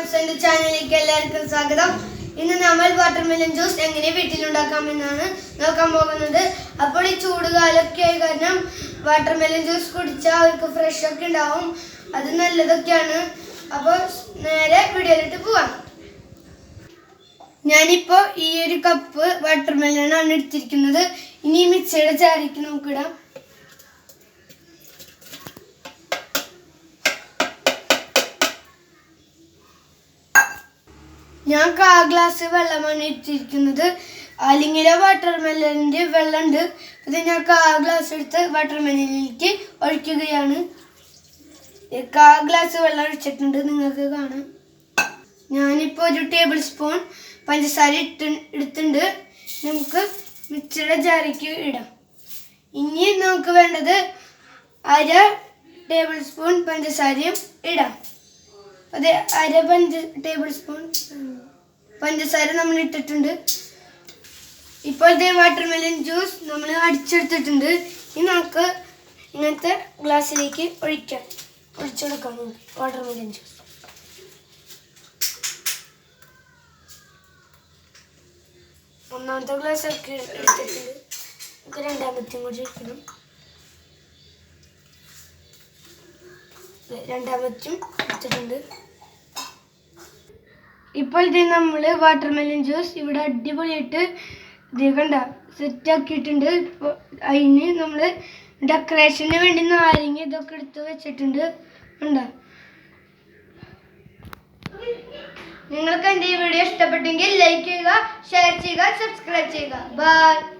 എന്റെ ചാനലിലേക്ക് എല്ലാവർക്കും സ്വാഗതം. ഇന്ന് നമ്മൾ വാട്ടർമെലൻ ജ്യൂസ് എങ്ങനെ വീട്ടിലുണ്ടാക്കാമെന്നാണ് നോക്കാൻ പോകുന്നത്. അപ്പോൾ ഈ ചൂടുകാലമൊക്കെ ആയി കാരണം വാട്ടർമെലൻ ജ്യൂസ് കുടിച്ചാൽ അവർക്ക് ഫ്രഷ് ഒക്കെ ഉണ്ടാവും. അത് നല്ലതൊക്കെയാണ്. അപ്പോൾ നേരെ വീഡിയോയിലിട്ട് പോവാം. ഞാനിപ്പോൾ ഈ ഒരു കപ്പ് വാട്ടർമെലൺ ആണ് എടുത്തിരിക്കുന്നത്. ഇനി മിക്സിയുടെ ചാരിക്ക് നമുക്കിടാം. ഞാൻ കാ ഗ്ലാസ് വെള്ളമാണ് ഇട്ടിരിക്കുന്നത്. അല്ലെങ്കിൽ വാട്ടർ മെലണിന്റെ വെള്ളമുണ്ട്. അത് ഞാൻ കാ ഗ്ലാസ് എടുത്ത് വാട്ടർ മെലനിലേക്ക് ഒഴിക്കുകയാണ് കാ ഗ്ലാസ് വെള്ളം ഒഴിച്ചിട്ടുണ്ട്. നിങ്ങൾക്ക് കാണാം. ഞാനിപ്പോൾ ഒരു ടേബിൾ സ്പൂൺ പഞ്ചസാര ഇട്ട് എടുത്തിട്ടുണ്ട്. നമുക്ക് മിക്സിയുടെ ജാറിക്ക് ഇടാം. ഇനി നമുക്ക് വേണ്ടത് അര ടേബിൾ സ്പൂൺ പഞ്ചസാരയും ഇടാം. അതെ അര പഞ്ച ടേബിൾ സ്പൂൺ പഞ്ചസാര നമ്മൾ ഇട്ടിട്ടുണ്ട്. ഇപ്പോൾ ഇതേ വാട്ടർമെലൻ ജ്യൂസ് നമ്മൾ അടിച്ചെടുത്തിട്ടുണ്ട്. ഇനി നമുക്ക് ഇങ്ങനത്തെ ഗ്ലാസ്സിലേക്ക് ഒഴിക്കാം. ഒഴിച്ചെടുക്കാം വാട്ടർ വാട്ടർമെലൻ ജ്യൂസ് ഒന്നാമത്തെ ഗ്ലാസ് ഒക്കെ എടുത്തിട്ടുണ്ട് നമുക്ക് രണ്ടാമത്തെയും കൂടി എടുക്കണം രണ്ടാമത്തും വെച്ചിട്ടുണ്ട് ഇപ്പോൾ ഇത് നമ്മൾ വാട്ടർമെലൻ ജ്യൂസ് ഇവിടെ അടിപൊളിയായിട്ട് കണ്ട സെറ്റ് ആക്കിയിട്ടുണ്ട്. ഇപ്പോൾ അതിന് നമ്മൾ ഡെക്കറേഷന് വേണ്ടി നാരങ്ങ ഇതൊക്കെ എടുത്ത് വെച്ചിട്ടുണ്ട്. കണ്ട? നിങ്ങൾക്ക് എന്റെ ഈ വീഡിയോ ഇഷ്ടപ്പെട്ടെങ്കിൽ ലൈക്ക് ചെയ്യുക ഷെയർ ചെയ്യുക സബ്സ്ക്രൈബ് ചെയ്യുക. ബൈ